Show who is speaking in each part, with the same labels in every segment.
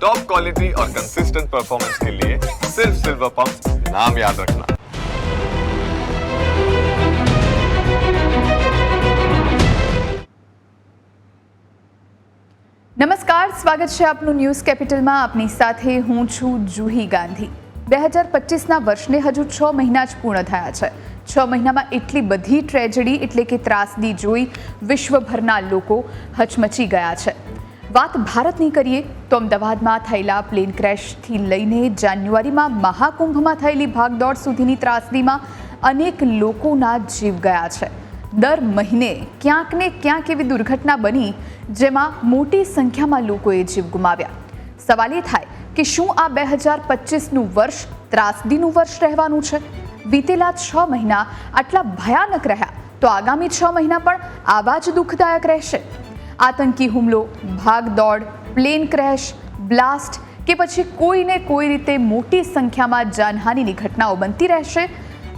Speaker 1: Top quality और consistent performance के लिए सिर्फ सिल्वर पंप नाम याद रखना
Speaker 2: નમસ્કાર સ્વાગત છે આપનું ન્યૂઝ કેપિટલમાં આપની સાથે હું છું જુહી ગાંધી બે હજાર પચીસના વર્ષને હજુ છ મહિના જ પૂર્ણ થયા છે છ મહિનામાં એટલી બધી ટ્રેજડી એટલે કે ત્રાસદી જોઈ વિશ્વભરના લોકો હચમચી ગયા છે વાત ભારતની કરીએ, તો અમદાવાદમાં થયેલા પ્લેન ક્રેશથી લઈને જાન્યુઆરીમાં મહાકુંભમાં થયેલી ભાગદોડ સુધીની ત્રાસદીમાં અનેક લોકોના જીવ ગયા છે. દર મહિને ક્યાંક ને ક્યાંક એવી દુર્ઘટના બની, જેમાં મોટી સંખ્યામાં લોકોએ જીવ ગુમાવ્યા. સવાલ એ થાય કે શું આ બે હજાર પચીસનું વર્ષ ત્રાસદીનું વર્ષ રહેવાનું છે? વીતેલા છ મહિના આટલા ભયાનક રહ્યા, તો આગામી છ મહિના પણ આવા જ દુઃખદાયક રહેશે. આતંકી હુમલો, ભાગદોડ, પ્લેન ક્રેશ, બ્લાસ્ટ કે પછી કોઈને કોઈ રીતે મોટી સંખ્યામાં જાનહાનિની ઘટનાઓ બનતી રહેશે,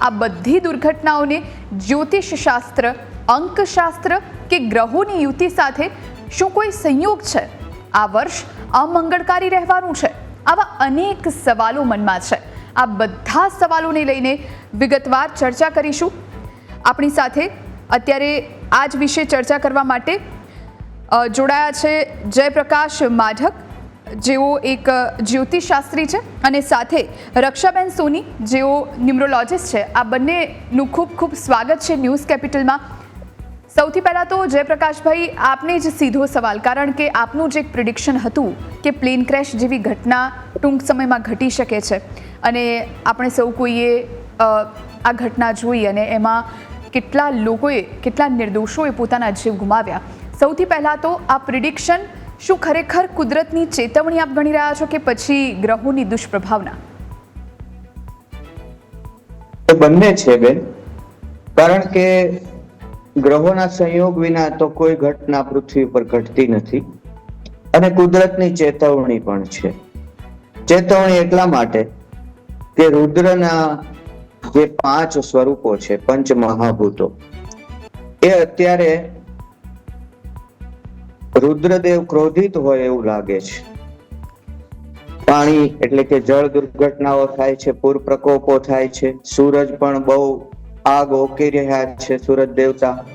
Speaker 2: આ બધી દુર્ઘટનાઓને જ્યોતિષશાસ્ત્ર, અંકશાસ્ત્ર કે ગ્રહોની યુતિ સાથે શું કોઈ સંયોગ છે? આ વર્ષ અમંગળકારી રહેવાનું છે. આવા અનેક સવાલો મનમાં છે. આ બધા સવાલોને લઈને વિગતવાર ચર્ચા કરીશું. આપણી સાથે અત્યારે આ જ વિશે ચર્ચા કરવા માટે જોડાયા છે જયપ્રકાશ માઢક, જેઓ એક જ્યોતિષશાસ્ત્રી છે અને સાથે રક્ષાબેન સોની, જેઓ ન્યુમરોલોજિસ્ટ છે. આ બંનેનું ખૂબ ખૂબ સ્વાગત છે ન્યૂઝ કેપિટલમાં. સૌથી પહેલાં તો જયપ્રકાશભાઈ, આપને જ સીધો સવાલ. કારણ કે આપનું જે એક પ્રિડિક્શન હતું કે પ્લેન ક્રેશ જેવી ઘટના ટૂંક સમયમાં ઘટી શકે છે. અને આપણે સૌ કોઈએ આ ઘટના જોઈ અને એમાં કેટલા લોકોએ, કેટલા નિર્દોષોએ પોતાના જીવ ગુમાવ્યા. સૌથી પહેલાં તો આ પ્રિડિક્શન શું ખરેખર કુદરતની ચેતવણી આપ ગણી રહ્યા છો કે પછી ગ્રહોની દુષ્પ્રભાવના?
Speaker 3: બંને છે બેન. કારણ કે ગ્રહોના સંયોગ વિના તો કોઈ ઘટના પૃથ્વી પર ઘટતી નથી અને કુદરતની ચેતવણી પણ છે. ચેતવણી એટલા માટે કે રુદ્રના જે પાંચ સ્વરૂપો છે, પંચ મહાભૂતો, એ અત્યારે રુદ્રદેવ ક્રોધિત હોય એવું લાગે છે. પાણી એટલે કે જળ દુર્ઘટનાઓ થાય છે, પૂર પ્રકોપો થાય છે, સૂરજ પણ બહુ આગ ઓકી રહ્યા છે, સૂરજ દેવતા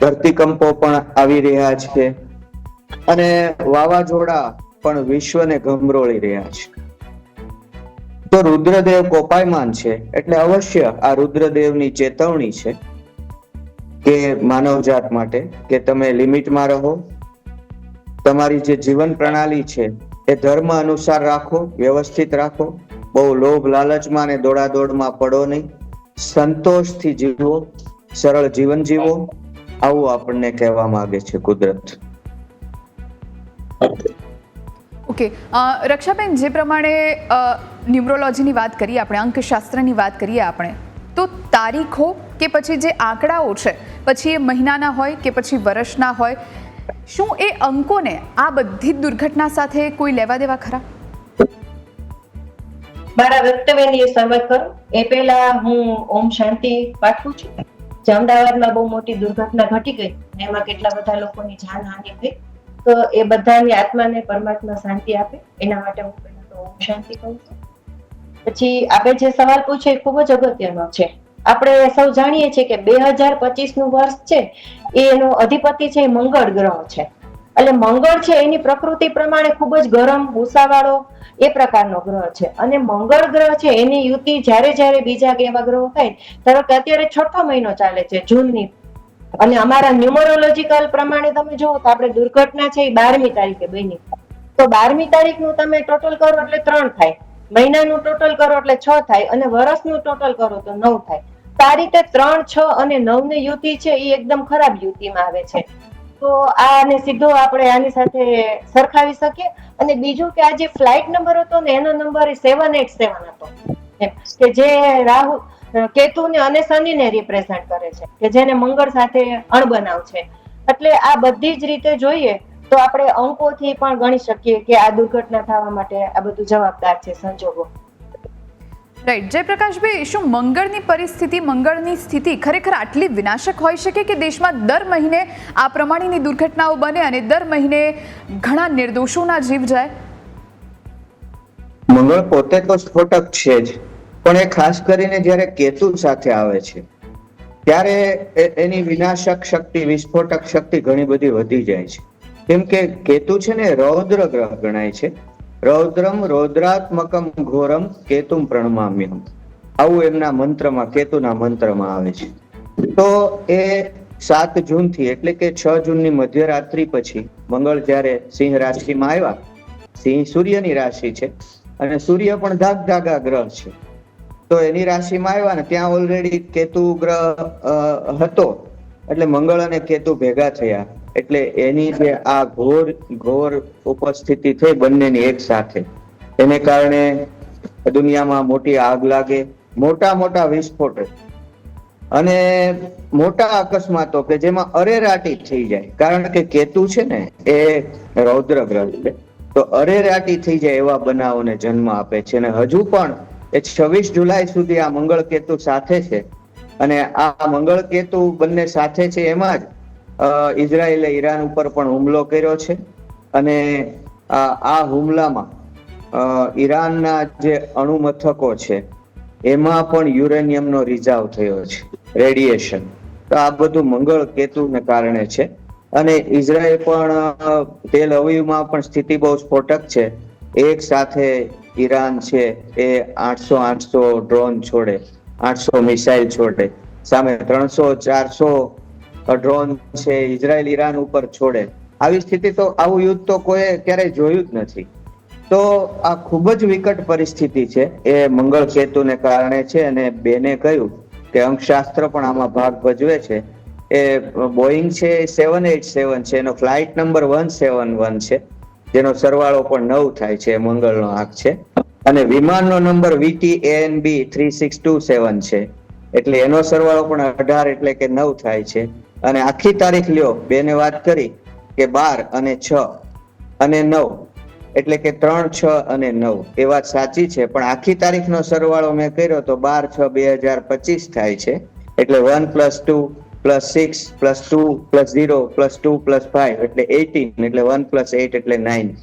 Speaker 3: ધરતીકંપો પણ આવી રહ્યા છે અને વાવાઝોડા પણ વિશ્વને ગમરોળી રહ્યા છે. તો રુદ્રદેવ કોપાયમાન છે, એટલે અવશ્ય આ રુદ્રદેવની ચેતવણી છે. કે માનવજાત માટે, કે તમે લિમિટમાં રહો. તમારી જે જીવન પ્રણાલી છે, એ ધર્મ અનુસાર રાખો, વ્યવસ્થિત રાખો. બહુ લોભ, લાલચમાં ને દોડાદોડમાં પડો નહીં. સંતોષથી જીવો, સરળ જીવન જીવો. આવું આપણને કહેવા માંગે છે કુદરત.
Speaker 2: ઓકે રક્ષાબેન, જે પ્રમાણે ન્યુમરોલોજીની વાત કરીએ આપણે, અંકશાસ્ત્રની વાત કરીએ આપણે તો તારીખો કે પછી જે આંકડાઓ છે, પછી એ મહિનાના હોય કે પછી વર્ષના હોય, શું એ અંકોને આ બધી દુર્ઘટના સાથે કોઈ લેવા દેવા ખરા?
Speaker 4: મારા વક્તવ્યની શરૂઆત કરું. એ પહેલા હું ઓમ શાંતિ પાઠવું છું. જે અમદાવાદમાં બહુ મોટી દુર્ઘટના ઘટી ગઈ એમાં કેટલા બધા લોકોની જાનહાનિ થઈ, તો એ બધાની આત્માને પરમાત્મા શાંતિ આપે. એના માટે હું પહેલા તો ઓમ શાંતિ કહું છું. પછી આપણે જે સવાલ પૂછ્યો એ ખૂબ જ અગત્યનો છે. આપણે સૌ જાણીએ છીએ કે બે હજાર પચીસનું વર્ષ છે, એનો અધિપતિ છે મંગળ ગ્રહ છે. એટલે મંગળ છે એની પ્રકૃતિ પ્રમાણે ખૂબ જ ગરમ ભૂસાવાળો એ પ્રકારનો ગ્રહ છે. અને મંગળ ગ્રહ છે એની યુતિ જ્યારે જ્યારે બીજા એવા ગ્રહો થાય, ધારો કે અત્યારે છઠ્ઠો મહિનો ચાલે છે જૂનની. અને અમારા ન્યુમરોલોજીકલ પ્રમાણે તમે જુઓ તો આપણે દુર્ઘટના છે એ બારમી તારીખે બની. તો બારમી તારીખનું તમે ટોટલ કરો એટલે ત્રણ થાય. મહિનાનું ટોટલ કરો એટલે છ થાય અને વર્ષનું ટોટલ કરો તો નવ થાય. તો આ રીતે ત્રણ, છ અને નવની યુતિ છે એ એકદમ ખરાબ યુતિમાં આવે છે. તો આને સીધો આપણે આની સાથે સરખાવી શકીએ. અને બીજું કે આ જે ફ્લાઇટ નંબર હતો ને એનો નંબર સેવન એટ સેવન હતો. કે જે રાહુ કેતુ ને અને શનિને રિપ્રેઝન્ટ કરે છે. કે જેને મંગળ સાથે અણબનાવ છે. એટલે આ બધી જ રીતે જોઈએ તો આપણે અંકોથી પણ ગણી શકીએ કે આ દુર્ઘટના થવા માટે આ બધું જવાબદાર છે સંજોગો.
Speaker 2: રાઈટ જયપ્રકાશભાઈ શું મંગળની પરિસ્થિતિ મંગળની સ્થિતિ ખરેખર આટલી વિનાશક હોઈ શકે કે દેશમાં દર મહિને આ પ્રમાણેની દુર્ઘટનાઓ બને અને દર મહિને ઘણા નિર્દોષોના જીવ જાય?
Speaker 3: મંગળ પોતે તો સ્ફોટક છે જ પણ એ ખાસ કરીને જ્યારે કેતુ સાથે આવે છે ત્યારે એની વિનાશક શક્તિ વિસ્ફોટક શક્તિ ઘણી બધી વધી જાય છે. કેમ કે કેતુ છે ને રૌદ્ર ગ્રહ ગણાય છે. રૌદ્રમ રૌદ્રાત્મકમ ઘોરમ કેતુમ પ્રણમામ્યમ આવું એમના મંત્રમાં, કેતુના મંત્રમાં આવે છે. તો એ સાત જૂનથી એટલે કે છ જૂનની મધ્યરાત્રિ પછી, મંગળ જ્યારે સિંહ રાશિમાં આવ્યા, સિંહ સૂર્યની રાશિ છે અને સૂર્ય પણ ધાગ ધાગા ગ્રહ છે. તો એની રાશિમાં આવ્યા ને ત્યાં ઓલરેડી કેતુ ગ્રહ હતો. એટલે મંગળ અને કેતુ ભેગા થયા. એટલે એની જે આ ઘોર ઘોર ઉપસ્થિતિ થઈ બંનેની એક સાથે. એને કારણે દુનિયામાં મોટી આગ લાગે, મોટા મોટા વિસ્ફોટ. અને મોટા અકસ્માતો કે જેમાં અરેરાટી થઈ જાય. કારણ કે કેતુ છે ને, એ રૌદ્ર ગ્રહ છે. તો અરેરાટી થઈ જાય એવા બનાવોને જન્મ આપે છે. અને હજુ પણ એ છવ્વીસ જુલાઈ સુધી આ મંગળ કેતુ સાથે છે. અને આ મંગળ કેતુ બંને સાથે છે એમાં જ ઇઝરાયેલે ઈરાન ઉપર પણ હુમલો કર્યો છે અને આ હુમલામાં ઈરાનના જે અણુ મથકો છે, એમાં પણ યુરેનિયમનો રિઝાવ થયો છે, રેડિયેશન. તો આ બધું મંગળ કેતુને કારણે છે. અને ઇઝરાયલ પણ તેલ અવીવમાં પણ સ્થિતિ બહુ સ્ફોટક છે. એક સાથે ઈરાન છે, એ આઠસો આઠસો ડ્રોન છોડે, આઠસો મિસાઇલ છોડે, સામે ત્રણસો ચારસો ડ્રોન છે ઇઝરાયલ ઈરાન ઉપર છોડે. આવી સ્થિતિ તો આવું યુદ્ધ તો કોઈ ક્યારેય જોયું જ નથી. તો આ ખૂબ જ વિકટ પરિસ્થિતિ છે. એ મંગળ કેતુને કારણે છે અને બેને કહ્યું કે અંકશાસ્ત્ર પણ આમાં ભાગ ભજવે છે. એ બોઈંગ છે સેવન એટ સેવન છે. એનો flight number one seven one છે. જેનો સરવાળો પણ નવ થાય છે મંગળનો આંક છે. અને વિમાનનો number VT N B three six two seven છે. એટલે એનો સરવાળો પણ અઢાર એટલે કે નવ થાય છે. અને આખી તારીખ લ્યો, બેને વાત કરી કે બાર અને છ અને નવ, એટલે કે ત્રણ, છ અને નવ. એ વાત સાચી છે, પણ આખી તારીખનો સરવાળો મેં કર્યો તો બાર, છ, બે હજાર પચીસ થાય છે. એટલે one plus two plus six plus two plus zero plus two plus five, એટલે એટીન એટલે વન પ્લસ એટ એટલે નાઇન.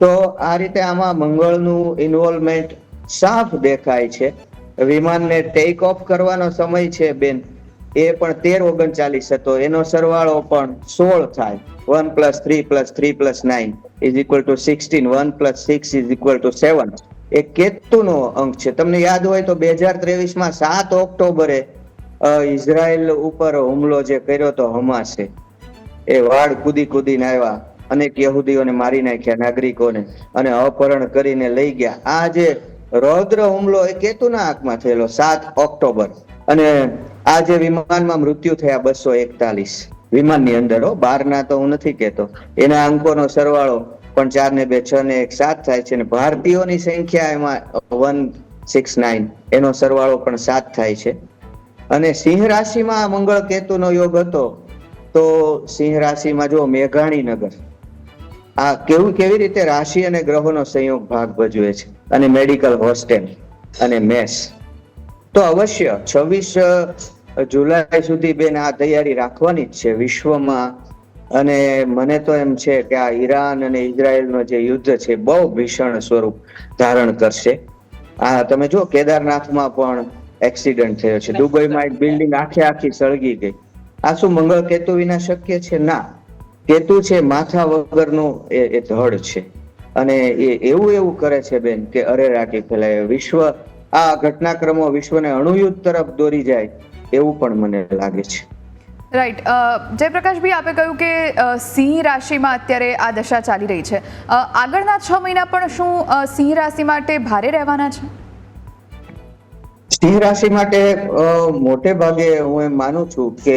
Speaker 3: તો આ રીતે આમાં મંગળનું ઇન્વોલ્વમેન્ટ સાફ દેખાય છે. વિમાનને ટેક ઓફ કરવાનો સમય છે, બેન. એ પણ તેર ઓગણચાલીસ હતો. એનો સરવાળો પણ સોળ થાય. One plus three plus three plus nine is equal to sixteen. One plus six is equal to seven. એ કેતુનો અંક છે. તમને યાદ હોય તો બે હજાર ત્રેવીસમાં સાત ઓક્ટોબરે ઇઝરાયલ ઉપર હુમલો જે કર્યો હતો હમાસે, એ વાડ કૂદી કૂદીને આવ્યા. અનેક યહૂદીઓને મારી નાખ્યા, નાગરિકોને, અને અપહરણ કરીને લઈ ગયા. આ જે રૌદ્ર હુમલો એ કેતુના આંખમાં થયેલો, સાત ઓક્ટોબર. અને આ જે વિમાનમાં મૃત્યુ થયા બસો એકતાલીસ. વિમાનની અંદર હો બહારના તો હું નથી કહેતો. એના અંકોનો સરવાળો પણ ચાર ને બે છ ને એક, સાત થાય છે અને ભારતીયોની સંખ્યા એમાં વન, સિક્સ, નાઇન, એનો સરવાળો પણ સાત થાય છે. અને સિંહ રાશિમાં મંગળ કેતુનો યોગ હતો, તો સિંહ રાશિમાં જો મેઘાણી નગર. આ કેવું, કેવી રીતે રાશિ અને ગ્રહોનો સંયોગ ભાગ ભજવે છે? અને મેડિકલ હોસ્ટેલ અને મેસ. તો અવશ્ય છવ્વીસ જુલાઈ સુધી બેન આ તૈયારી રાખવાની જ છે વિશ્વમાં. અને મને તો એમ છે કે આ ઈરાન અને ઇઝરાયલનો જે યુદ્ધ છે બહુ ભીષણ સ્વરૂપ ધારણ કરશે. આ તમે જો કેદારનાથમાં પણ એક્સિડન્ટ થયો છે. દુબઈમાં એક બિલ્ડિંગ આખે આખી સળગી ગઈ. આ શું મંગળ કેતુ વિના શક્ય છે? ના. કેતુ છે માથા વગરનું એ ધડ છે. અને એ, એવું એવું કરે છે બેન કે અરેરાટી ફેલાય. વિશ્વ આ ઘટનાક્રમો વિશ્વને અણુયુદ્ધ તરફ દોરી જાય. એવું પણ મને લાગે છે.
Speaker 2: રાઈટ જયપ્રકાશભાઈ આપે કહ્યું કે સિંહ રાશિમાં અત્યારે આ દશા ચાલી રહી છે. આગળના છ મહિના પણ શું સિંહ રાશિ માટે ભારે રહેવાના છે?
Speaker 3: સિંહ રાશિ માટે મોટે ભાગે હું એમ માનું છું કે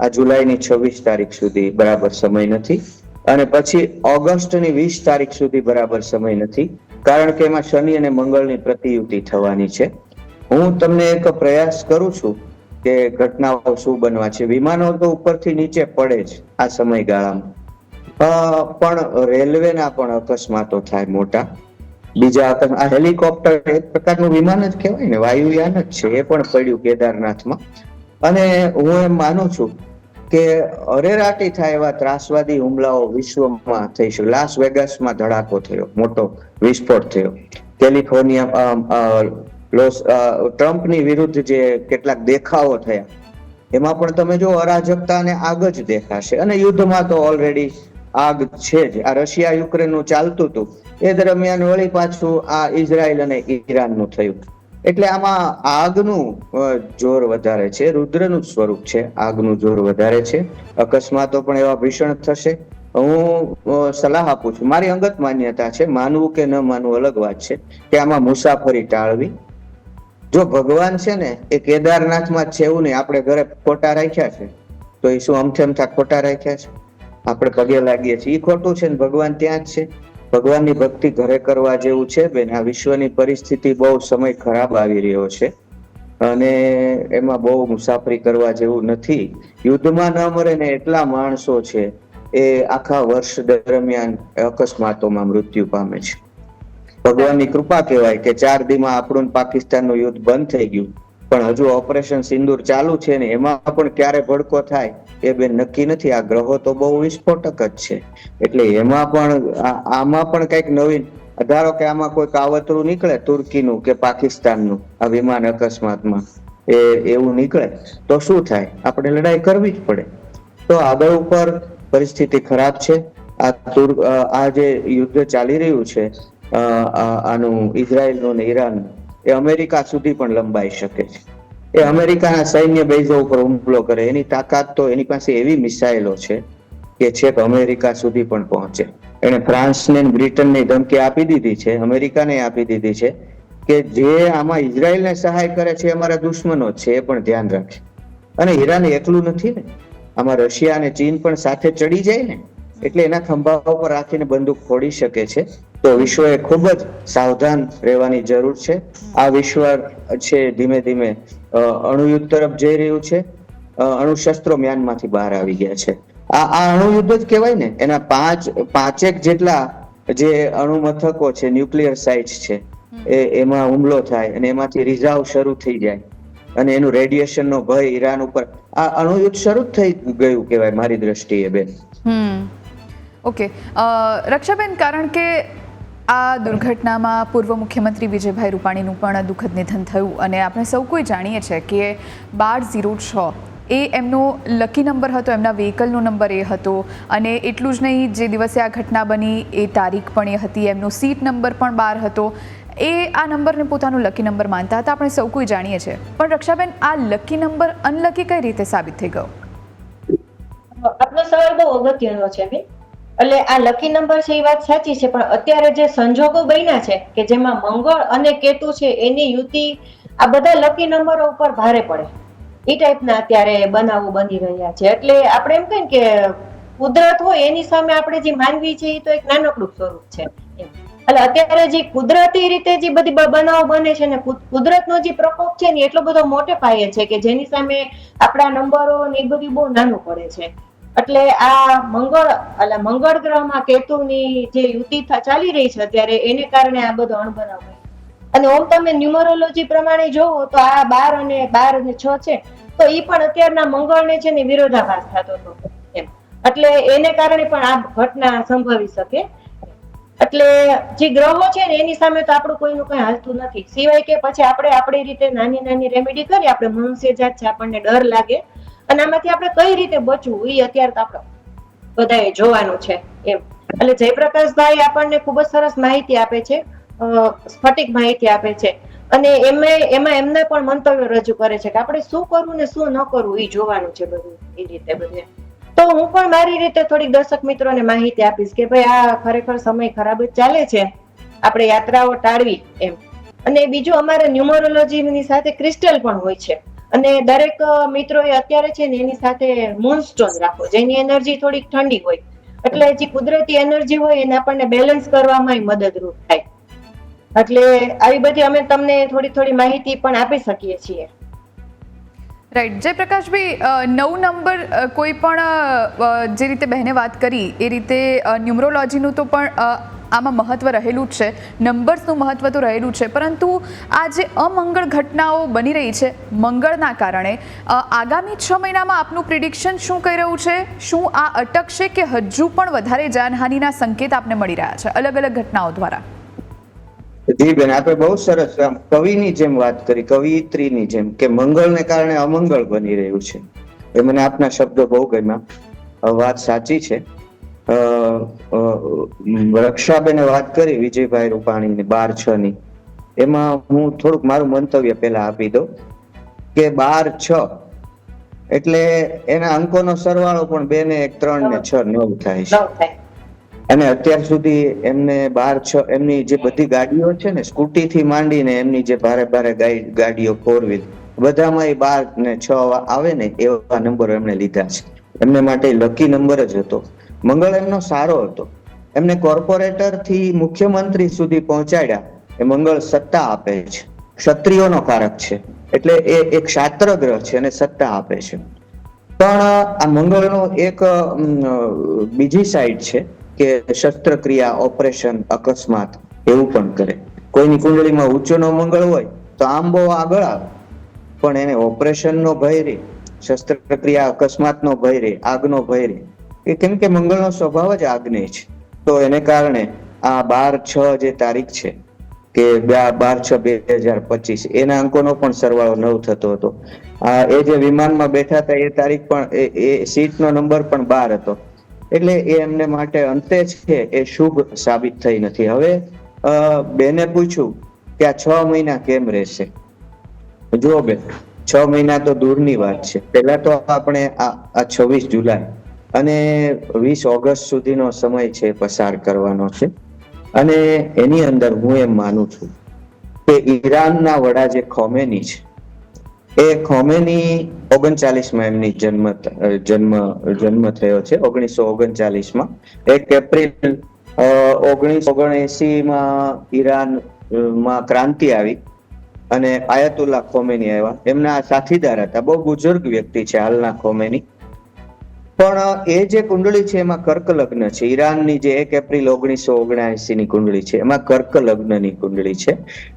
Speaker 3: આ જુલાઈની છવ્વીસ તારીખ સુધી બરાબર સમય નથી અને પછી ઓગસ્ટની વીસ તારીખ સુધી બરાબર સમય નથી કારણ કે એમાં શનિ અને મંગળની પ્રતિયુતિ થવાની છે. હું તમને એક પ્રયાસ કરું છું કે ઘટનાઓ શું બનવા છે? વિમાનો તો ઉપરથી નીચે પડે જ આ સમયગાળામાં. પણ રેલવેના પણ અકસ્માતો થાય મોટા. બીજા આ હેલિકોપ્ટર એક પ્રકારનું વિમાન જ કહેવાય ને, વાયુયાન જ છે, એ પણ પડ્યું કેદારનાથમાં. અને હું એમ માનું છું કે અરેરાટી થાય એવા ત્રાસવાદી હુમલાઓ વિશ્વમાં થઈ છે. લાસ વેગાસમાં ધડાકો થયો, મોટો વિસ્ફોટ થયો. કેલિફોર્નિયા લોસ ટ્રમ્પની વિરુદ્ધ જે કેટલાક દેખાવો થયા, એમાં પણ તમે જો અરાજકતા અને આગ જ દેખાશે. અને યુદ્ધમાં તો ઓલરેડી આગ છે જ. આ રશિયા યુક્રેનનું ચાલતું હતું. એ દરમિયાન વળી પાછું આ ઇઝરાયલ અને ઈરાનનું થયું. એટલે આમાં આગનું જોર વધારે છે. રુદ્રનું સ્વરૂપ છે. આગનું જોર વધારે છે. અકસ્માતો પણ એવા ભીષણ થશે. હું સલાહ આપું છું. મારી અંગત માન્યતા છે. માનવું કે ન માનવું અલગ વાત છે કે આમાં મુસાફરી ટાળવી જો ભગવાન છે ને, એ કેદારનાથમાં જ છે એવું નહીં. આપણે ઘરે ખોટા રાખ્યા છે. તો એ શું અમથે અમથા ખોટા રાખ્યા છે? આપણે પગે લાગીએ છીએ. એ ખોટું છે ને, ભગવાન ત્યાં જ છે. ભગવાનની ભક્તિ ઘરે કરવા જેવું છે બેન. આ વિશ્વની પરિસ્થિતિ બહુ સમય ખરાબ આવી રહ્યો છે. અને એમાં બહુ મુસાફરી કરવા જેવું નથી. યુદ્ધમાં ન મરે ને એટલા માણસો છે એ આખા વર્ષ દરમિયાન અકસ્માતોમાં મૃત્યુ પામે છે. ભગવાનની કૃપા કહેવાય કે ચાર દીમાં આપણું પાકિસ્તાનનું યુદ્ધ બંધ થઈ ગયું. પણ હજુ ઓપરેશન સિંદૂર ચાલુ છે ને એમાં પણ ક્યારે ભડકો થાય એ બેન નક્કી નથી. આ ગ્રહો તો બહુ વિસ્ફોટક જ છે. એટલે એમાં પણ આમાં પણ કંઈક નવીન. ધારો કે આમાં કોઈ કાવતરું નીકળે તુર્કીનું કે પાકિસ્તાનનું, આ વિમાન અકસ્માતમાં. એ એવું નીકળે તો શું થાય? આપણે લડાઈ કરવી જ પડે. તો આગળ ઉપર પરિસ્થિતિ ખરાબ છે. આ આ જે યુદ્ધ ચાલી રહ્યું છે આનું ઇઝરાયલનું ને ઈરાન, એ અમેરિકા સુધી પણ લંબાઈ શકે છે. એ અમેરિકાના સૈન્ય બેઝો ઉપર હુમલો કરે, એની તાકાત તો એની પાસે એવી મિસાઇલો છે કે છેક અમેરિકા સુધી પણ પહોંચે. એને ફ્રાન્સને બ્રિટનને ધમકી આપી દીધી છે, અમેરિકાને આપી દીધી છે કે જે આમાં ઇઝરાયલને સહાય કરે છે અમારા દુશ્મનો છે, એ પણ ધ્યાન રાખે. અને ઈરાન એકલું નથી ને. આમાં રશિયા અને ચીન પણ સાથે ચડી જાય ને. એટલે એના ખંભા ઉપર રાખીને બંદૂક ફોડી શકે છે. તો વિશ્વએ ખૂબ જ સાવધાન રહેવાની જરૂર છે. આ વિશ્વ છે ધીમે ધીમે અણુયુદ્ધ તરફ જઈ રહ્યું છે. અણુશસ્ત્રો મ્યાનમાંથી બહાર આવી ગયા છે. આ આ અણુયુદ્ધ જ કહેવાય ને, એના પાંચ, પાંચેક જેટલા જે અણુ છે, ન્યુક્લિયર સાઇટ્સ છે, એ, એમાં હુમલો થાય અને એમાંથી રિઝર્વ શરૂ થઈ જાય. અને એનું રેડિયેશન નો ભય ઈરાન ઉપર, આ અણુયુદ્ધ શરૂ થઈ ગયું કહેવાય મારી દ્રષ્ટિએ બેન.
Speaker 2: ઓકે. રક્ષાબેન, કારણ કે આ દુર્ઘટનામાં પૂર્વ મુખ્યમંત્રી વિજયભાઈ રૂપાણીનું પણ દુઃખદ નિધન થયું અને આપણે સૌ કોઈ જાણીએ છીએ કે બાર ઝીરો છ એ એમનો લકી નંબર હતો, એમના વ્હીકલનો નંબર એ હતો અને એટલું જ નહીં, જે દિવસે આ ઘટના બની એ તારીખ પણ એ હતી, એમનો સીટ નંબર પણ બાર હતો. એ આ નંબરને પોતાનો લકી નંબર માનતા હતા, આપણે સૌ કોઈ જાણીએ છીએ. પણ રક્ષાબેન, આ લકી નંબર અનલકી કઈ રીતે સાબિત થઈ ગયો?
Speaker 4: આપનો સવાલ બહુ અગત્યનો છે એટલે આ લકી નંબર છે એ વાત સાચી છે, પણ અત્યારે જે સંજોગો બન્યા છે કે જેમાં મંગળ અને કેતુ છે, એની યુતિ આ બધા લકી નંબરો ઉપર ભારે પડે. એ ટાઈપના અત્યારે બનાવો બની રહ્યા છે. એટલે આપણે એમ કહીએ કે કુદરત હોય એની સામે આપણે જે માનવી છે એ તો એક નાનકડું સ્વરૂપ છે. એટલે અત્યારે જે કુદરતી રીતે જે બધી બનાવો બને છે ને, કુદ- કુદરતનો જે પ્રકોપ છે ને, એટલો બધો મોટે પાયે છે કે જેની સામે આપણા નંબરો ને એ બધું બહુ નાનું પડે છે. એટલે આ મંગળ એટલે મંગળ ગ્રહમાં કેતુની જે યુતિ ચાલી રહી છે અત્યારે, એને કારણે આ બધો અણબનાવ અને ઓમ તમે ન્યુમરોલોજી પ્રમાણે જોવો તો આ બાર અને બાર અને છ છે, તો એ પણ અત્યારના મંગળને છે ને વિરોધાભાસ થતો હતો, એમ. એટલે એને કારણે પણ આ ઘટના સંભવી શકે. એટલે જે ગ્રહો છે ને, એની સામે તો આપણું કોઈનું કઈ હાલતું નથી. સિવાય કે પછી આપણે આપણી રીતે નાની નાની રેમેડી કરી, આપણે મનુષ્ય જાત છે, આપણને ડર લાગે. અને આમાંથી આપણે કઈ રીતે બચવું એ અત્યારે તો આપણે બધાએ જોવાનું છે એમ. એટલે જયપ્રકાશભાઈ આપણને ખૂબ જ સરસ માહિતી આપે છે સ્ફટિક માહિતી આપે છે. અને એમે, એમાં એમને પણ મંતવ્ય રજૂ કરે છે કે આપણે શું કરવું ને શું ન કરવું એ જોવાનું છે બધું એ રીતે બધે. તો હું પણ મારી રીતે થોડીક દર્શક મિત્રોને માહિતી આપીશ કે ભાઈ આ ખરેખર સમય ખરાબ જ ચાલે છે, આપણે યાત્રાઓ ટાળવી એમ. અને બીજું અમારે ન્યુમરોલોજીની સાથે ક્રિસ્ટલ પણ હોય છે. અને દરેક મિત્રોએ અત્યારે છે ને એની સાથે મૂનસ્ટોન રાખો, જેની એનર્જી થોડીક ઠંડી હોય. એટલે જે કુદરતી એનર્જી હોય એને આપણને બેલેન્સ કરવામાં મદદરૂપ થાય. એટલે આવી બધી અમે તમને થોડી થોડી માહિતી પણ આપી શકીએ છીએ.
Speaker 2: રાઈટ જયપ્રકાશભાઈ નવ નંબર કોઈ પણ જે રીતે બહેને વાત કરી, એ રીતે ન્યુમરોલોજીનું તો પણ આમાં મહત્વ રહેલું જ છે. નંબર્સનું મહત્વ તો રહેલું છે. પરંતુ આ જે અમંગળ ઘટનાઓ બની રહી છે મંગળના કારણે. આગામી છ મહિનામાં આપનું પ્રિડિક્શન શું કહી રહ્યું છે? શું આ અટકશે કે હજુ પણ વધારે જાનહાનિના સંકેત આપને મળી રહ્યા છે? અલગ અલગ ઘટનાઓ દ્વારા.
Speaker 3: જી બેન આપણે બહુ સરસ કવિની જેમ વાત કરી, કવિત્રીની જેમ કે મંગળને કારણે અમંગળ બની રહ્યું છે. એ મને આપના શબ્દો બહુ ગમ્યા. વાત સાચી છે. રક્ષાબેને વાત કરી વિજયભાઈ રૂપાણીની બાર છ ની. એમાં હું થોડુંક મારું મંતવ્ય પહેલા આપી દઉં કે બાર છ એટલે એના અંકોનો સરવાળો પણ બે ને એક ત્રણ ને છ નવ થાય છે. અને અત્યાર સુધી એમને બાર છ એમની જે બધી ગાડીઓ છે ને સ્કૂટી થી માંડીને એમની જે ભારે ભારે ગાડીઓ ફોર વ્હીલ બધામાં એ બાર ને છ આવે ને એવા નંબરો એમણે લીધા છે. એમને માટે લકી નંબર જ હતો. મંગળ એમનો સારો હતો. એમને કોર્પોરેટરથી મુખ્યમંત્રી સુધી પહોંચાડ્યા. એ મંગળ સત્તા આપે છે. ક્ષત્રિયોનો કારક છે. એટલે એ એક શાસ્ત્ર ગ્રહ છે અને સત્તા આપે છે. પણ આ મંગળનો એક બીજી સાઈડ છે કે શસ્ત્રક્રિયા, ઓપરેશન, અકસ્માત એવું પણ કરે. કોઈની કુંડળીમાં ઊંચોનો મંગળ હોય તો આમ બહુ આગળ આવે. પણ એને ઓપરેશનનો ભય રહે શસ્ત્રક્રિયા, અકસ્માતનો ભય રહે આગનો ભય રહે એ કેમ કે મંગળનો સ્વભાવ જ આગ્નેય છે. તો એને કારણે આ બાર છ જે તારીખ છે, કે બાર છ બે હજાર પચીસ, એના અંકોનો પણ સરવાળો નવ થતો હતો. આ એ જે વિમાનમાં બેઠા હતા, એ તારીખ પણ, એ સીટનો નંબર પણ બાર હતો. એટલે એ એમને માટે અંતે છે, એ શુભ સાબિત થઈ નથી. હવે બેને પૂછ્યું કે આ છ મહિના કેમ રહેશે? જુઓ બેન, છ મહિના તો દૂરની વાત છે. પહેલા તો આપણે આ છવ્વીસ જુલાઈ અને વીસ ઓગસ્ટ સુધીનો સમય છે પસાર કરવાનો છે. અને એની અંદર હું એમ માનું છું કે ઈરાનના વડા જે ખોમેની છે, એ ખોમેની ઓગણચાલીસમાં એમની જન્મ જન્મ જન્મ થયો છે. ઓગણીસો ઓગણચાલીસમાં એક એપ્રિલ ઓગણીસો ઓગણએસીમાં ઈરાનમાં ક્રાંતિ આવી અને આયતુલ્લા ખોમેની આવ્યા. એમના સાથીદાર હતા. બહુ બુઝુર્ગ વ્યક્તિ છે હાલના ખોમેની. પણ એ જે કુંડળી છે એમાં કર્ક લગ્ન છે. ઈરાનની જે એક એપ્રિલ ઓગણીસો ઓગણસી ની કુંડળી છે, એમાં કર્ક લગ્નની કુંડળી છે.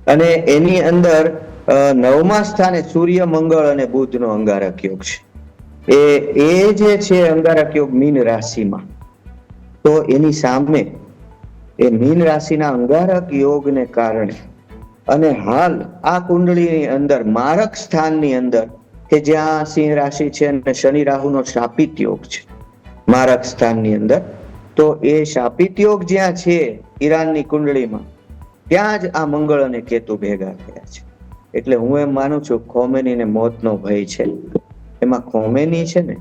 Speaker 3: અને એની અંદર નવમા સ્થાને સૂર્ય, મંગળ અને બુધનો અંગારક યોગ છે. એ એ જે છે અંગારક યોગ મીન રાશિમાં, તો એની સામે એ મીન રાશિના અંગારક યોગને કારણે અને હાલ આ કુંડળીની અંદર, મારક સ્થાનની અંદર કે જ્યાં સિંહ રાશિ છે અને શનિ રાહુનો શાપિત યોગ છે. મારક સ્થાનની અંદર. તો એ શાપિત યોગ જ્યાં છે, ઈરાનની કુંડળીમાં, ત્યાં જ આ મંગળ અને કેતુ ભેગા થયા છે. એટલે હું એમ માનું છું ખોમેનીને મોતનો ભય છે. એમાં ખોમેની છે ને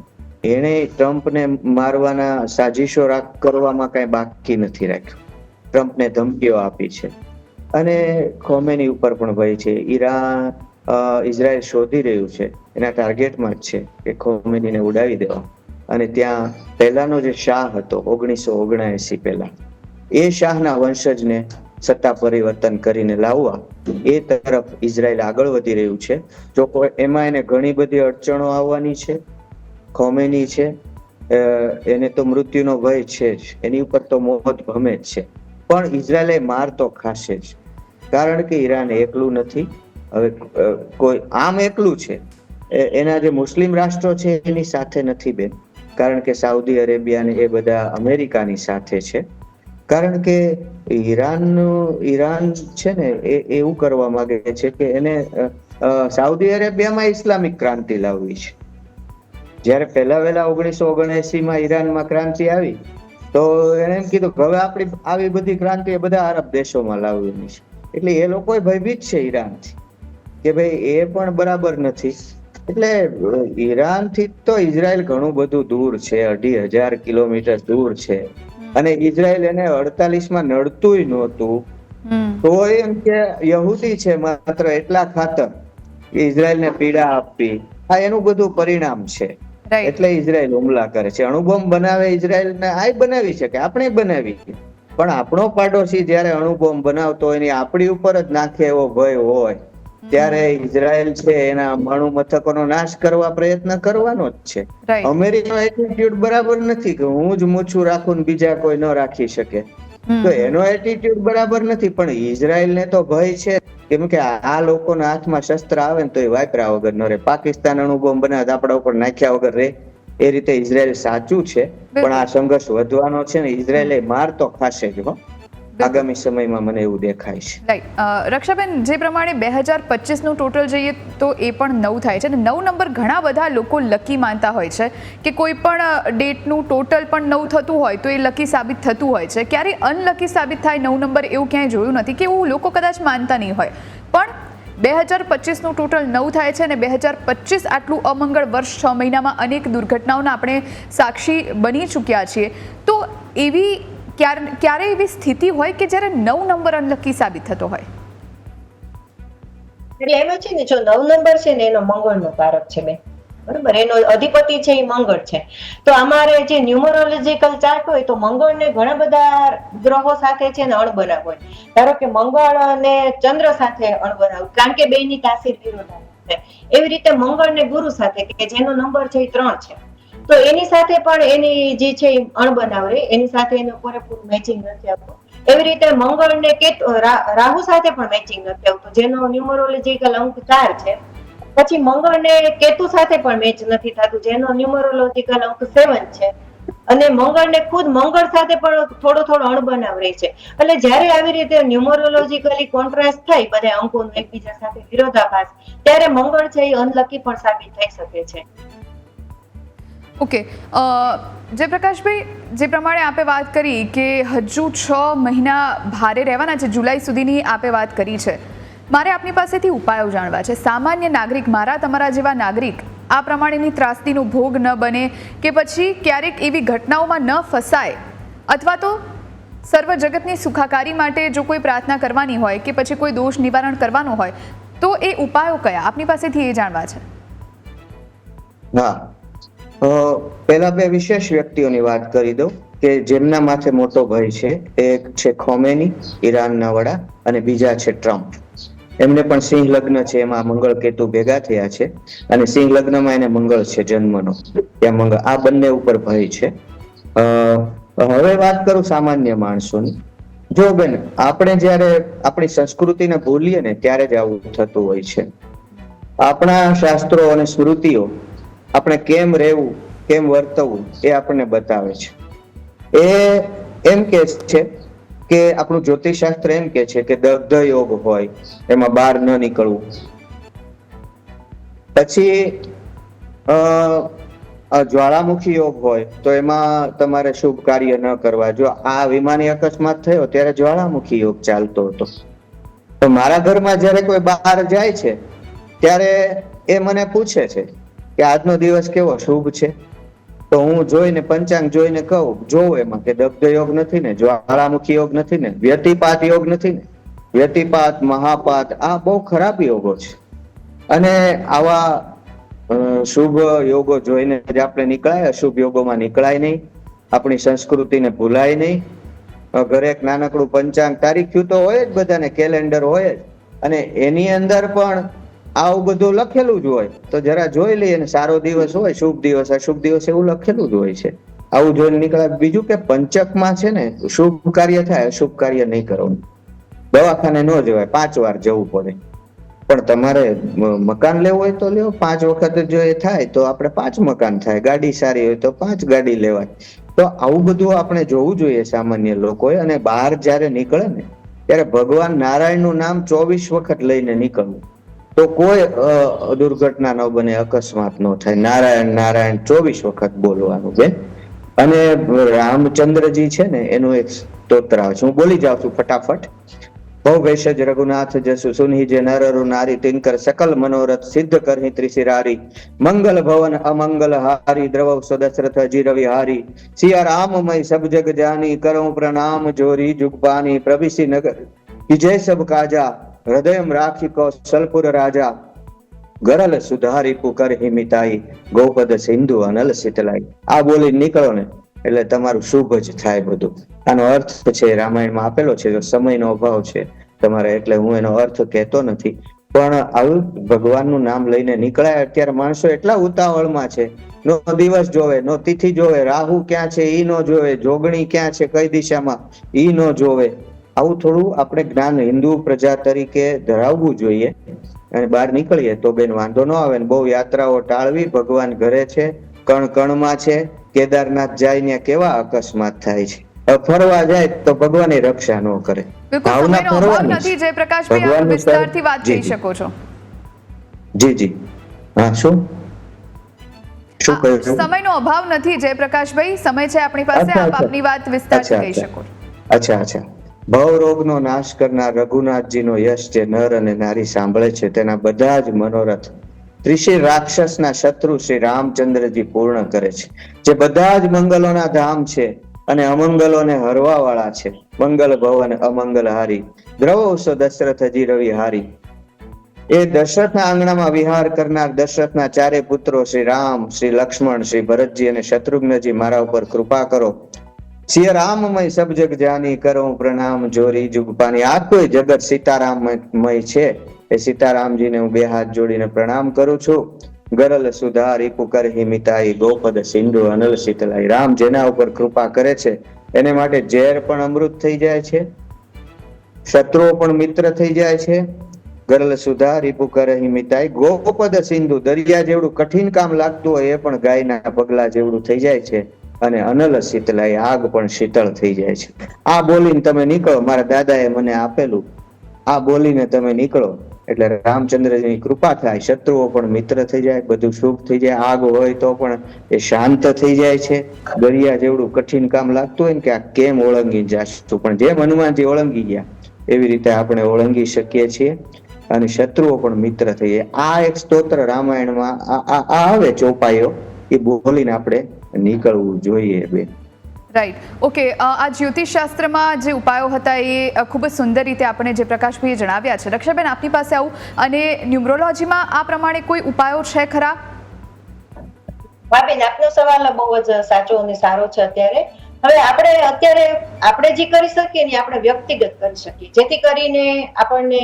Speaker 3: એને ટ્રમ્પને મારવાના સાજિશો કરવામાં કઈ બાકી નથી રાખ્યું. ટ્રમ્પને ધમકીઓ આપી છે. અને ખોમેની ઉપર પણ ભય છે. ઈરાન ઇઝરાયલ શોધી રહ્યું છે. એના ટાર્ગેટમાં જ છે કે ખોમેનીને ઉડાવી દેવા. અને ત્યાં પહેલાનો જે શાહ હતો, ઓગણીસો ઓગણએસી પહેલા, એ શાહના વંશજને સત્તા પરિવર્તન કરીને લાવવા એ તરફ ઇઝરાયલ આગળ વધી રહ્યું છે. જો એમાં એને ઘણી બધી અડચણો આવવાની છે ખોમેની છે એને તો મૃત્યુનો ભય છે જ, એની ઉપર તો મોત ભમે જ છે. પણ ઇઝરાયલે માર તો ખાશે જ. કારણ કે ઈરાન એકલું નથી. હવે કોઈ આમ એકલું છે એના જે મુસ્લિમ રાષ્ટ્રો છે એની સાથે નથી બેન. કારણ કે સાઉદી અરેબિયા ને એ બધા અમેરિકાની સાથે છે. કારણ કે ઈરાન ઈરાન છે ને એ એવું કરવા માંગે છે કે એને સાઉદી અરેબિયામાં ઇસ્લામિક ક્રાંતિ લાવવી છે. જ્યારે પહેલા વહેલા ઓગણીસો ઓગણએસી માં ઈરાનમાં ક્રાંતિ આવી, તો એને એમ કીધું કે હવે આપણી, આવી બધી ક્રાંતિ એ બધા અરબ દેશોમાં લાવવાની છે. એટલે એ લોકો ભયભીત છે ઈરાનથી. કે ભાઈ એ પણ બરાબર નથી. એટલે ઈરાનથી તો ઇઝરાયલ ઘણું બધું દૂર છે અઢી હજાર કિલોમીટર દૂર છે. અને ઇઝરાયલ એને અડતાલીસમાં નડતુંય નહોતું. તો એમ કે યહૂદી છે માત્ર એટલા ખાતર ઇઝરાયલને પીડા આપવી. આ એનું બધું પરિણામ છે. એટલે ઇઝરાયલ હુમલા કરે છે. અણુબોમ્બ બનાવે ઇઝરાયલ ને આ બનાવી શકે આપણે બનાવી પણ આપણો પાડોશી જયારે અણુબોમ્બ બનાવતો હોય ને આપણી ઉપર જ નાખે એવો ભય હોય. ત્યારે ઇઝરાયલ છે એના અણુ મથકોનો નાશ કરવા પ્રયત્ન કરવાનો જ છે. અમેરિકાનો એટીટ્યુડ બરાબર નથી કે હું જ મૂછું રાખું ને બીજા કોઈ ન રાખી શકે. તો એનો એટીટ્યુડ બરાબર નથી પણ ઇઝરાયલને તો ભય છે. કેમ કે આ લોકોના હાથમાં શસ્ત્ર આવે ને તો એ વાપરા વગર ન રહે. પાકિસ્તાન અણુબોમ્બ બનાવે આપણા ઉપર નાખ્યા વગર રહે. એ રીતે ઇઝરાયલ સાચું છે પણ આ સંઘર્ષ વધવાનો છે ને ઇઝરાયલે માર તો ખાશે જ હો. આગામી સમયમાં મને એવું દેખાય છે.
Speaker 2: રાઈટ રક્ષાબેન જે પ્રમાણે બે હજાર પચીસનું ટોટલ જોઈએ તો એ પણ નવ થાય છે. અને નવ નંબર ઘણા બધા લોકો લકી માનતા હોય છે કે કોઈ પણ ડેટનું ટોટલ પણ નવ થતું હોય તો એ લકી સાબિત થતું હોય છે. ક્યારે અનલકી સાબિત થાય નવ નંબર એવું ક્યાંય જોયું નથી કે એવું લોકો કદાચ માનતા નહીં હોય. પણ બે હજાર પચીસનું ટોટલ નવ થાય છે અને બે હજાર પચીસ આટલું અમંગળ વર્ષ છ મહિનામાં અનેક દુર્ઘટનાઓના આપણે સાક્ષી બની ચૂક્યા છીએ. તો એવી ક્યારે એવી સ્થિતિ હોય કે જ્યારે નવ નંબર અનલકી સાબિત થતો હોય?
Speaker 4: એટલે એમાં છે ને, જો નવ નંબર છે ને, એનો મંગળનો કારક છે બેન. બરોબર? એનો અધિપતિ છે એ મંગળ છે. તો અમારે જે ન્યુમરોલોજીકલ ચાર્ટ હોય તો મંગળને ઘણા બધા ગ્રહો સાથે છે ને અણબનાવ હોય. ધારો કે મંગળ અને ચંદ્ર સાથે અણબનાવ, કારણ કે બેની તાસીર વિરોધાભાસ છે. એવી રીતે મંગળ ને ગુરુ સાથે, કે જેનો નંબર છે એ ત્રણ છે. તો એની સાથે પણ એની જે છે એ અણબનાવ રહે, એની સાથે એનું પૂરેપૂરું મેચિંગ નથી આવતું. એવી રીતે મંગળ ને કેતુ રાહુ સાથે પણ મેચિંગ નથી આવતું. જેનો ન્યુમરોલોજીકલ અંક ચાર છે. પછી મંગળ ને કેતુ સાથે પણ મેચ નથી થતું, જેનો ન્યુમરોલોજીકલ અંક સેવન છે. અને મંગળ ને ખુદ મંગળ સાથે પણ થોડો થોડો અણબનાવ રહે છે. એટલે જ્યારે આવી રીતે ન્યુમરોલોજીકલી કોન્ટ્રાસ્ટ થાય બધા અંકોનું એકબીજા સાથે વિરોધાભાસ, ત્યારે મંગળ છે એ અનલકી પણ સાબિત થઈ શકે છે.
Speaker 2: ઓકે જયપ્રકાશભાઈ, જે પ્રમાણે આપે વાત કરી કે હજુ છ મહિના ભારે રહેવાના છે, જુલાઈ સુધીની આપે વાત કરી છે. મારે આપની પાસેથી ઉપાયો જાણવા છે. સામાન્ય નાગરિક, મારા તમારા જેવા નાગરિક, આ પ્રમાણેની ત્રાસદીનો ભોગ ન બને કે પછી ક્યારેક એવી ઘટનાઓમાં ન ફસાય અથવા તો સર્વ જગતની સુખાકારી માટે જો કોઈ પ્રાર્થના કરવાની હોય કે પછી કોઈ દોષ નિવારણ કરવાનું હોય, તો એ ઉપાયો કયા? આપની પાસેથી એ જાણવા છે.
Speaker 3: હા પહેલા બે વિશેષ વ્યક્તિઓની વાત કરી દઉં કે જેમના માથે મોટો ભય છે. એક છે ખોમેની, ઈરાનના વડા, અને બીજા છે ટ્રમ્પ. એમને પણ સિંહ લગ્ન છે, એમાં મંગળ કેતુ ભેગા થયા છે, અને સિંહ લગ્નમાં એને મંગળ છે, જન્મનો. ત્યાં મંગળ, આ બંને ઉપર ભય છે. હવે વાત કરું સામાન્ય માણસોની. જો બેન, આપણે જ્યારે આપણી સંસ્કૃતિને ભૂલીએ ને, ત્યારે જ આવું થતું હોય છે. આપણા શાસ્ત્રો અને સ્મૃતિઓ આપણે કેમ રહેવું, કેમ વર્તવું એ આપણને બતાવે છે. એ એમ કે છે કે આપણું જ્યોતિષશાસ્ત્ર એમ કે છે કે દગ્ધ યોગ હોય, એમાં બહાર ન નીકળવું. પછી જ્વાળામુખી યોગ હોય, તો એમાં તમારે શુભ કાર્ય ન કરવા. જો આ વિમાની અકસ્માત થયો, ત્યારે જ્વાળામુખી યોગ ચાલતો હતો. તો મારા ઘરમાં જ્યારે કોઈ બહાર જાય છે, ત્યારે એ મને પૂછે છે કે આજનો દિવસ કેવો શુભ છે? તો હું જોઈને પંચાંગ જોઈને કહું, જોઉં એમાં કે દગ્ધ યોગ નથી ને, જ્વાળામુખી યોગ નથી ને, વ્યતિપાત યોગ નથી ને. વ્યતિપાત, મહાપાત, આ બહુ ખરાબ યોગો છે. અને આવા શુભ યોગો જોઈને જ આપણે નીકળાય, અશુભ યોગોમાં નીકળાય નહીં. આપણી સંસ્કૃતિને ભૂલાય નહીં. ઘરે એક નાનકડું પંચાંગ તારીખ્યું તો હોય જ બધાને, કેલેન્ડર હોય જ. અને એની અંદર પણ આવું બધું લખેલું જ હોય. તો જરા જોઈ લઈએ ને સારો દિવસ હોય, શુભ દિવસ અશુભ દિવસ એવું લખેલું જ હોય છે. આવું જોઈને નીકળે બીજું કે પંચકમાં છે ને, શુભ કાર્ય થાય, અશુભ કાર્ય નહીં કરવાનું. દવાખાને ન જવાય, પાંચ વાર જવું પડે. પણ તમારે મકાન લેવું હોય તો લેવો. પાંચ વખત જો એ થાય તો આપણે પાંચ મકાન થાય. ગાડી સારી હોય તો પાંચ ગાડી લેવાય. તો આવું બધું આપણે જોવું જોઈએ સામાન્ય લોકોએ. અને બહાર જ્યારે નીકળે ને, ત્યારે ભગવાન નારાયણનું નામ ચોવીસ વખત લઈને નીકળવું. તો કોઈ દુર્ઘટના ન બને, અકસ્માત ન થાય. નારાયણ નારાયણ ચોવીસ વખત બોલવાનું બેન અને રામચંદ્રજી છે ને, એનું એક સ્તોત્ર છે. હું બોલી જાઉં છું ફટાફટ. ભવ ભેષજ રઘુનાથ જસુ સુનિ જે નરરુ નારી તિનકર સકલ મનોરથ સિદ્ધ કરહી ત્રિશિરારી. મંગલ ભવન અમંગલ હારી, દ્રવ સદશરથ અજીરવિ હારી. સિયા રામમય સબ જગ જાની કરો પ્રણામ જોરી જુગબાની પ્રભિસી નગર. વિજય સબ કાજા હૃદયમ રાખી કૌશલપુર રાજા, ગરલ સુધારી કુકર હિમિતાઈ ગોપદ સિંધુ અનલ શીતલાઈ. આ બોલી નીકળો ને, એટલે તમારું શુભ જ થાય બધું. આનો અર્થ છે, રામાયણમાં આપેલો છે સમયનો અભાવ છે, તમારે એટલે હું એનો અર્થ કહેતો નથી. પણ આવું ભગવાનનું નામ લઈને નીકળાય અત્યારે માણસો એટલા ઉતાવળમાં છે. નો દિવસ જોવે, નો તિથિ જોવે, રાહુ ક્યાં છે, ઈ નો જોવે, જોગણી ક્યાં છે, કઈ દિશામાં, ઈ નો જોવે. આવું થોડું આપણે જ્ઞાન હિન્દુ પ્રજા તરીકે ધરાવવું જોઈએ અને બહાર નીકળીએ તો બેન વાંધો ન આવે ને બહુ યાત્રાઓ ટાળવી ભગવાન ઘરે છે કણ કણમાં છે કેદારનાથ જાય ને કેવા અકસ્માત થાય છે. ફરવા જાય તો ભગવાનની રક્ષા ન કરે. ભાવના
Speaker 2: સમયનો નથી. જયપ્રકાશભાઈ આપ વિસ્તારથી વાત
Speaker 3: કરી
Speaker 2: શકો છો.
Speaker 3: જી જી. હા શું? શું કહ્યું
Speaker 2: સમયનો અભાવ નથી જયપ્રકાશભાઈ સમય છે આપણી પાસે આપ આપની વાત વિસ્તારથી કહી શકો
Speaker 3: અચ્છા અચ્છા. ભવ રોગનો નાશ કરનાર રઘુનાથજીનો યશ જે નર અને નારી સાંભળે છે, તેના બધા જ મનોરથ ત્રિશી રાક્ષસના શત્રુ શ્રી રામચંદ્રજી પૂર્ણ કરે છે. જે બધા જ મંગલોના ધામ છે અને અમંગલોને હરવા વાળા છે. મંગલ ભવન અમંગલ હારી. દ્રવસો દશરથજી રવિ હારી. એ દશરથના આંગણામાં વિહાર કરનાર દશરથના ચારે પુત્રો શ્રી રામ, શ્રી લક્ષ્મણ, શ્રી ભરતજી અને શત્રુઘ્નજી મારા ઉપર કૃપા કરો. સિય રામમય સબ જગ જાની કરો પ્રણામ જોરી જુગપાની. આ જગત સીતારામમય છે. એ સીતારામજીને હું બે હાથ જોડીને પ્રણામ કરું છું. ગરલ સુધાર ઈપુ કરહી મિતાઈ, ગોપદ સિંધુ, અનલ શીતલાઈ. રામ જેના ઉપર કૃપા કરે છે, એને માટે ઝેર પણ અમૃત થઈ જાય છે. શત્રુઓ પણ મિત્ર થઈ જાય છે. ગરલ સુધા રીપુ કરહી મિતાઈ. ગોપદ સિંધુ દરિયા જેવડું કઠિન કામ લાગતું હોય એ પણ ગાયના પગલા જેવડું થઈ જાય છે. અને અનલ શીતલાઈ આગ પણ શીતળ થઈ જાય છે. આ બોલીને તમે નીકળો. મારા દાદાએ મને આપેલું, આ બોલીને તમે નીકળો. એટલે રામચંદ્રજીની કૃપા થાય. શત્રુઓ પણ મિત્ર થઈ જાય, બધું શુભ થઈ જાય. આગ હોય તો પણ એ શાંત થઈ જાય છે. દરિયા જેવડું કઠિન કામ લાગતું હોય ને કે આ કેમ ઓળંગી જશું પણ જેમ હનુમાનજી ઓળંગી ગયા, એવી રીતે આપણે ઓળંગી શકીએ છીએ અને શત્રુઓ પણ મિત્ર થઈ જાય. આ એક સ્તોત્ર રામાયણમાં, આ આવે ચોપાયો એ બોલીને આપણે નીકળવું જોઈએ બેન.
Speaker 2: રાઈટ ઓકે આ જ્યોતિષ શાસ્ત્રમાં જે ઉપાયો હતા એ ખૂબ જ સુંદર રીતે આપણે જે પ્રકાશભાઈએ જણાવ્યા છે. રક્ષાબેન આપની પાસે આવું? અને ન્યુમરોલોજીમાં આ પ્રમાણે કોઈ ઉપાયો છે ખરા?
Speaker 4: બાબેન આપનો સવાલ બહુ જ સાચો અને સારો છે અત્યારે. હવે આપણે અત્યારે આપણે જે કરી શકીએ ને આપણે વ્યક્તિગત કરી શકીએ. જેથી કરીને આપણને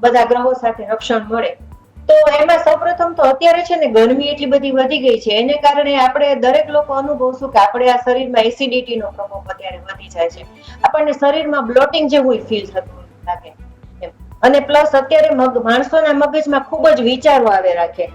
Speaker 4: બધા ગ્રહો સાથે રક્ષણ મળે. તો એમાં સૌપ્રથમ તો અત્યારે છે ને ગરમી એટલી બધી વધી ગઈ છે. એને કારણે આપણે દરેક લોકો અનુભવશું કે આપણે આ શરીરમાં એસિડિટી નો પ્રકોપ અત્યારે વધી જાય છે. આપણને શરીરમાં બ્લોટિંગ જેવું ફીલ થતું લાગે. અને પ્લસ અત્યારે મગ, માણસોના મગજમાં ખૂબ જ વિચારો આવે રાખે.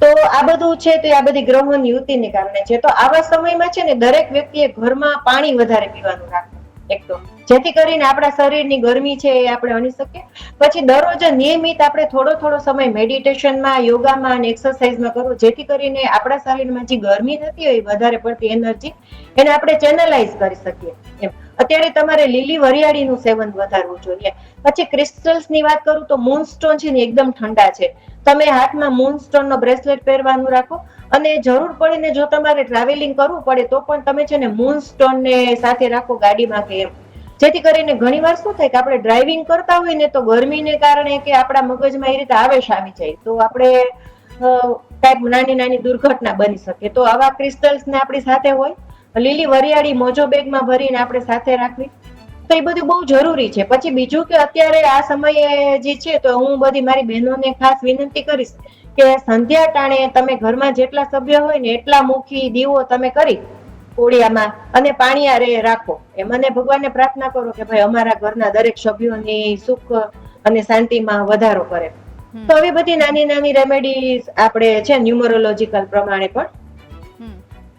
Speaker 4: તો આ બધું છે તો આ બધી ગ્રહોની યુતિને કારણે છે. તો આવા સમયમાં છે ને દરેક વ્યક્તિએ ઘરમાં પાણી વધારે પીવાનું રાખવું. એક તો. જેથી કરીને આપણા શરીરની ગરમી છે એ આપણે અણી શકીએ. પછી દરરોજ નિયમિત આપણે થોડો થોડો સમય મેડિટેશનમાં, યોગામાં અને એક્સરસાઇઝમાં કરવો. જેથી કરીને આપણા શરીરમાં જે ગરમી થતી હોય વધારે પડતી એનર્જી એને આપણે ચેનલાઇઝ કરી શકીએ. એમ. અત્યારે તમારે લીલી વરિયાળીનું સેવન વધારવું જોઈએ. પછી ક્રિસ્ટલ્સની વાત કરું તો મૂનસ્ટોન છે ને એકદમ ઠંડા છે. તમે હાથમાં મૂનસ્ટોન નો બ્રેસલેટ પહેરવાનું રાખો અને જરૂર પડીને જો તમારે ટ્રાવેલિંગ કરવું પડે તો પણ તમે છે ને મૂનસ્ટોન ને સાથે રાખો ગાડીમાં કે એમ. જેથી કરીને ઘણી વાર શું થાય કે આપણે ડ્રાઇવિંગ કરતા હોય ને તો ગરમીને કારણે કે આપણા મગજમાં એ રીતે આવેશ આવી જાય. તો આપણે કાંઈક નાની નાની દુર્ઘટના બની શકે. તો આવા ક્રિસ્ટલ્સ ને આપણી સાથે હોય. લીલી વરિયાળી મોજો બેગમાં ભરીને આપણે સાથે રાખવી. તો એ બધું બહુ જરૂરી છે. પછી બીજું કે અત્યારે આ સમયે જે છે તો હું બધી મારી બહેનોને ખાસ વિનંતી કરીશ કે સંધ્યા ટાણે તમે ઘરમાં જેટલા સભ્ય હોય ને એટલા મુખી દીવો તમે કરી. કોળિયામાં અને પાણીયારે રાખો. એમ અને ભગવાનને પ્રાર્થના કરો કે ભાઈ અમારા ઘરના દરેક સભ્યોની સુખ અને શાંતિમાં વધારો કરે. તો આવી બધી નાની નાની રેમેડીઝ આપણે છે ન્યુમરોલોજીકલ પ્રમાણે પણ.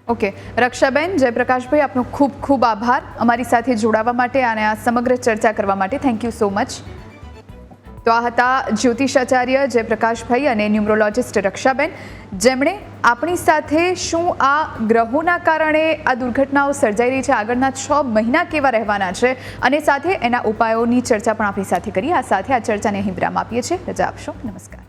Speaker 2: ઓકે. રક્ષાબેન જયપ્રકાશભાઈ આપનો ખૂબ ખૂબ આભાર અમારી સાથે જોડાવા માટે અને આ સમગ્ર ચર્ચા કરવા માટે. થેન્ક યુ સો મચ તો આ હતા જ્યોતિષાચાર્ય જયપ્રકાશભાઈ અને ન્યુમરોલોજિસ્ટ રક્ષાબેન. જેમણે આપણી સાથે શું આ ગ્રહોના કારણે આ દુર્ઘટનાઓ સર્જાઈ રહી છે, આગળના છ મહિના કેવા રહેવાના છે અને સાથે એના ઉપાયોની ચર્ચા પણ આપણી સાથે કરી. આ સાથે આ ચર્ચાને અહીં વિરામ આપીએ છીએ. રજા આપશો. નમસ્કાર.